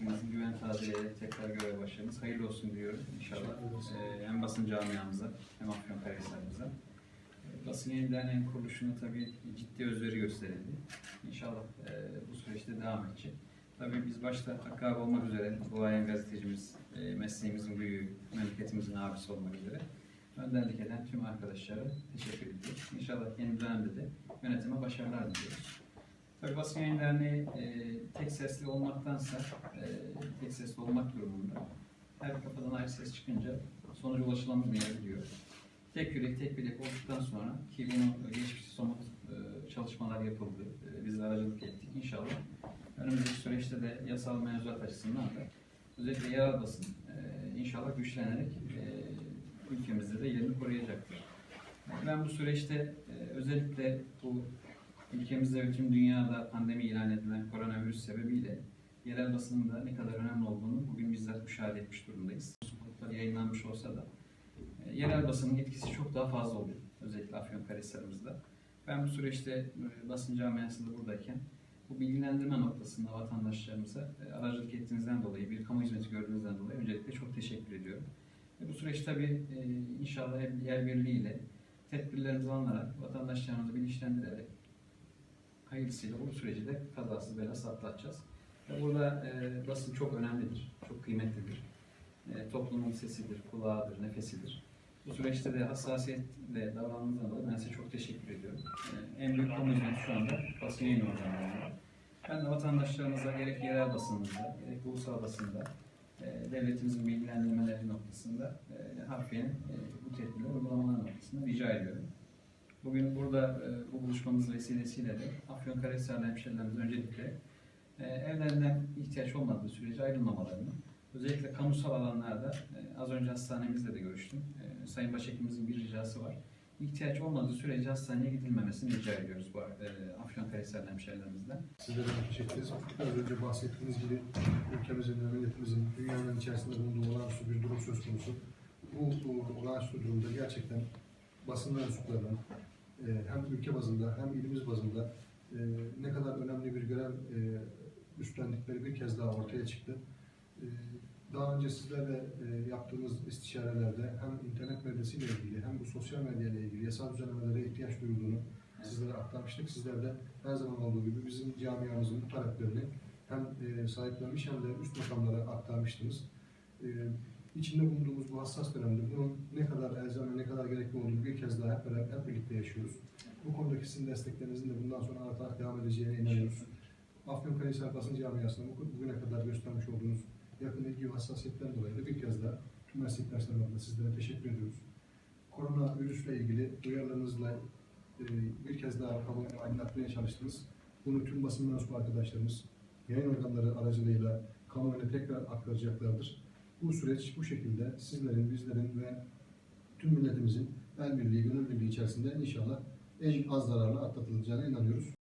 yönetimimizin güven tazeleyerek tekrar göreve başladınız. Hayırlı olsun diyorum inşallah. Ee, hem basın camiamıza hem Afyonkarahisar'ımıza. Ee, Basın Yayın Derneği'nin kuruluşuna tabii ciddi özveri gösterildi. İnşallah e, bu süreçte devam edecek. Tabii biz başta Hakkı abi olmak üzere, duayen gazetecimiz, e, mesleğimizin büyüğü, memleketimizin abisi olmak üzere önderlik eden tüm arkadaşlara teşekkür ediyoruz. İnşallah yeni dönemde de yönetime başarılar diliyoruz. Tabii Basın Yayın Derneği e, tek sesli olmaktansa e, tek sesli olmak durumunda. Her kapıdan ayrı ses çıkınca sonuca ulaşılamayabiliyor. Tek yürek, tek bilek olduktan sonra ki bunu geçmişte somut e, çalışmalar yapıldı. E, biz de aracılık ettik. İnşallah önümüzdeki süreçte de yasal mevzuat açısından da özellikle yerel basın e, inşallah güçlenerek e, ülkemizde de yerini koruyacaktır. Ben bu süreçte e, özellikle bu ülkemizde ve tüm dünyada pandemi ilan edilen koronavirüs sebebiyle yerel basının da ne kadar önemli olduğunu bugün bizzat müşahede etmiş durumdayız. Sokaklar yayınlanmış olsa da e, yerel basının etkisi çok daha fazla oluyor. Özellikle Afyonkarahisar'ımızda. Ben bu süreçte e, basın camiasında buradayken bu bilgilendirme noktasında vatandaşlarımıza e, aracılık ettiğinizden dolayı, bir kamu hizmeti gördüğünüzden dolayı öncelikle çok teşekkür ediyorum. Ve bu süreç tabii e, inşallah yer birliğiyle tedbirlerimizi alınarak, vatandaşlarımızı bilinçlendirerek hayırlısıyla bu süreci de kazasız belasız atlatacağız. Burada e, basın çok önemlidir, çok kıymetlidir. E, toplumun sesidir, kulağıdır, nefesidir. Bu süreçte de hassasiyetle davrandığınızdan dolayı ben size çok teşekkür ediyorum. E, en büyük hizmeti şu anda basın yayın organlarında. Ben de vatandaşlarımıza gerek yerel basınımızda, gerek ulusal basında e, devletimizin bilgilendirmeleri noktasında e, harfiyen e, bu tedbirleri uygulamalar noktasında rica ediyorum. Bugün burada e, bu buluşmamız vesilesiyle de Afyonkarahisar'lı hemşerilerimiz öncelikle e, evlerinden ihtiyaç olmadığı sürece ayrılmamalarını, özellikle kamusal alanlarda, e, az önce hastanemizle de görüştüm, e, Sayın Başhekimimizin bir ricası var. İhtiyaç olmadığı sürece hastaneye gidilmemesini rica ediyoruz bu e, Afyonkarahisar'lı hemşerilerimizden. Sizlere de teşekkür. Az önce bahsettiğiniz gibi ülkemizin ve dünyanın içerisinde bulunduğu olağanüstü bir durum söz konusu. Bu, bu olağanüstü durumda gerçekten basın mensuplarının e, hem ülke bazında hem ilimiz bazında e, ne kadar önemli bir görev e, üstlendikleri bir kez daha ortaya çıktı. E, daha önce sizlerle e, yaptığımız istişarelerde hem internet medyasıyla ilgili hem bu sosyal medya ile ilgili yasal düzenlemelere ihtiyaç duyulduğunu sizlere aktarmıştık. Sizler de her zaman olduğu gibi bizim camiamızın bu taleplerini hem e, sahiplenmiş hem de üst makamlara aktarmıştınız. E, içinde bulunduğumuz bu hassas dönemde bunun ne kadar elzem ne kadar gerekli olduğunu bir kez daha hep beraber hep birlikte yaşıyoruz. Bu konudaki sizin desteklerinizin de bundan sonra artarak devam edeceğine inanıyoruz. Afyonkarahisar basın camiasına bu- bugüne kadar göstermiş olduğunuz yakın ilgi ve hassasiyetten dolayı da bir kez daha tüm meslektaşlarım adına sizlere teşekkür ediyoruz. Korona virüsle ilgili duyarlarınızla e, bir kez daha kamuoyunu aydınlatmaya çalıştınız. Bunu tüm basın mensubu arkadaşlarımız yayın organları aracılığıyla kamuoyuna tekrar aktaracaklardır. Bu süreç bu şekilde sizlerin, bizlerin ve tüm milletimizin el birliği, gönül birliği içerisinde inşallah en az zararla atlatılacağına inanıyoruz.